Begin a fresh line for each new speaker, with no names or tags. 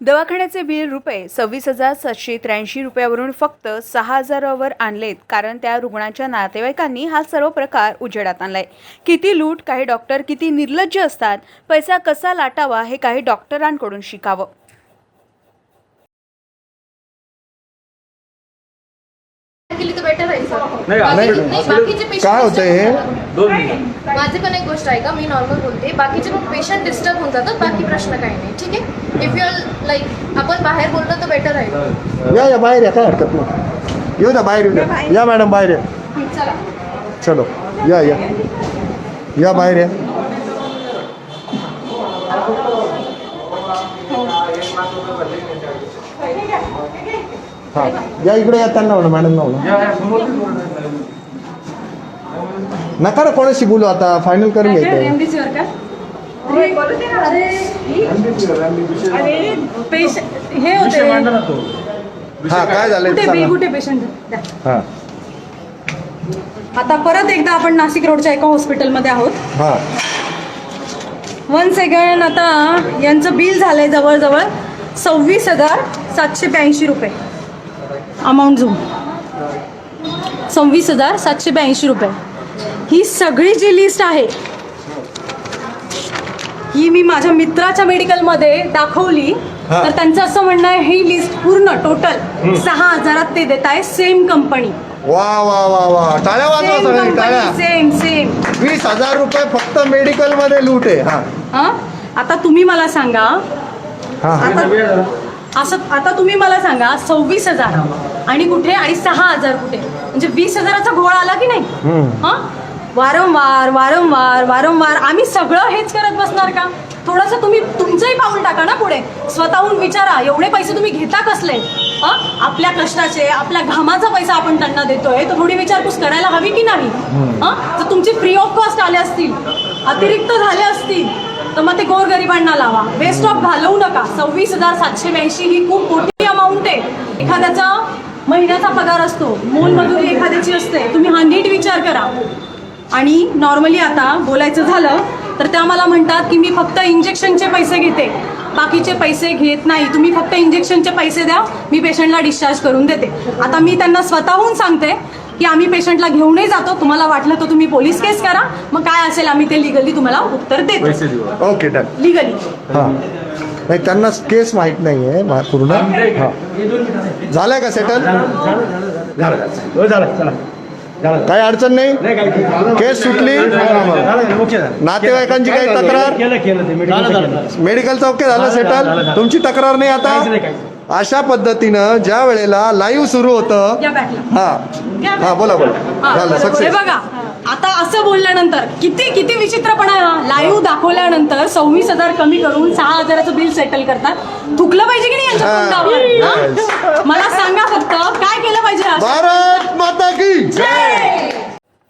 दवाखान्याचे बिल रुपये सव्वीस हजार सातशे त्र्याऐंशी रुपयावरून फक्त सहा हजारावर आणलेत कारण त्या रुग्णाच्या नातेवाईकांनी हा सर्व प्रकार उजेडात आणलाय किती लूट काही डॉक्टर किती निर्लज्ज असतात पैसा कसा लाटावा हे काही डॉक्टरांकडून शिकावं
केली तर बेटर राहील सर
नाही,
बाकी-
नाही,
नाही, बाकीचे patient
काय होतंय हे?
दोन मिनिट.
माझी पण एक गोष्ट आहे का? मी नॉर्मल बोलते. बाकीचे पण पेशंट डिस्टर्ब होऊन जातात बाकी प्रश्न काही नाही. ठीक आहे? इफ यू लाईक आपण बाहेर बोललो तर बेटर राहील
या या बाहेर या. काय हरकत नाही. येऊ द्या बाहेर येऊ द्या. या मॅडम बाहेर या.
चला.
चलो. या या. या बाहेर या. हा. या इकडे या त्यांना म्हणा मॅडम ना म्हणा नका ना कोणाशी बोलू? आता फायनल करून घ्यायचं
रेमडेसिवीर का? अरे अरे पेशंट हे होते.
मांडा ना तो.
हा काय झालंय
कुठे
ते
बी
सांगा.
कुठे पेशंट
हा.
आता परत एकदा आपण नाशिक रोडच्या एका हॉस्पिटलमध्ये आहोत.
हा.
वन सेकंड आता यांचं बिल झालंय जवळजवळ सव्वीस हजार सातशे ब्याऐंशी रुपये. अमाऊंट झूम सव्वीस हजार सातशे ब्याऐंशी रुपये. ही सगळी जी लिस्ट आहे ही मी माझ्या मित्राच्या मेडिकलमध्ये दाखवली.
हा.
तर त्यांचं असं म्हणणं आहे ही लिस्ट पूर्ण टोटल सहा हजारात ते देत आहे सेम कंपनी
वा वा वा वा. टाळ्या वाजवा
सेम
सगळ्यांनी टाळ्या.
कंपनी सेम सेम
वीस हजार रुपये फक्त मेडिकलमध्ये लूट आहे. हा.
हा? आता तुम्ही मला सांगा
हा हा.
आता असं आता तुम्ही मला सांगा सव्वीस हजार. आणि कुठे? आणि सहा हजार कुठे? म्हणजे वीस हजाराचा घोळा आला की नाही?
हम्म.
हा? वारंवार वारंवार वारंवार. आम्ही सगळं हेच करत बसणार का? थोडंसं तुम्ही तुमचंही पाऊल टाका ना पुढे. स्वतःहून विचारा एवढे पैसे तुम्ही घेता कसले? हा? आपल्या कष्टाचे आपल्या घामाचा पैसा आपण त्यांना देतोय. तर थोडी विचारपूस करायला हवी की नाही? हा? जर तुमची फ्री ऑफ कॉस्ट आले असतील अतिरिक्त झाले असतील तर मग ते गोरगरिबांना लावा. वेस्ट ऑफ घालवू नका. सव्वीस हजार सातशे ब्याऐंशी ही खूप मोठी अमाऊंट आहे. एखाद्याचा महिन्याचा पगार असतो. मोलमजुरी एखाद्याची असते. तुम्ही हा नीट विचार करा. आणि नॉर्मली आता बोलायचं झालं तर त्या मला म्हणतात की मी फक्त इंजेक्शनचे पैसे घेते. बाकीचे पैसे घेत नाही. तुम्ही फक्त इंजेक्शनचे पैसे द्या मी पेशंटला डिस्चार्ज करून देते. आता मी त्यांना स्वतःहून सांगते की आम्ही पेशंटला घेऊनही जातो. तुम्हाला वाटलं तर तुम्ही पोलीस केस करा. मग काय असेल आम्ही ते लिगली तुम्हाला उत्तर देतो.
Okay done.
लिगली
हा. नाही त्यांना केस माहीत नाहीये मा- पूर्ण. हा. झालंय का सेटल
झालं हो झालं चला. झालं
काही अडचण नाही केस सुटली नातेवाईकांची काही तक्रार. मेडिकलचं ओके झालं सेटल. तुमची तक्रार नाही आता अशा पद्धतीनं ज्या वेळेला लाईव्ह सुरू होतं हा हा बोला बोला
हा,
झालं
हे
सक्सेस
असं बोलल्यानंतर किती किती विचित्रपणा लाईव्ह दाखवल्यानंतर सव्वीस हजार कमी करून सहा हजाराचं बिल सेटल करतात थुकलं पाहिजे की नाही यांच्या तोंडावर. मला सांगा फक्त काय केलं पाहिजे?
भारत माता की
जय!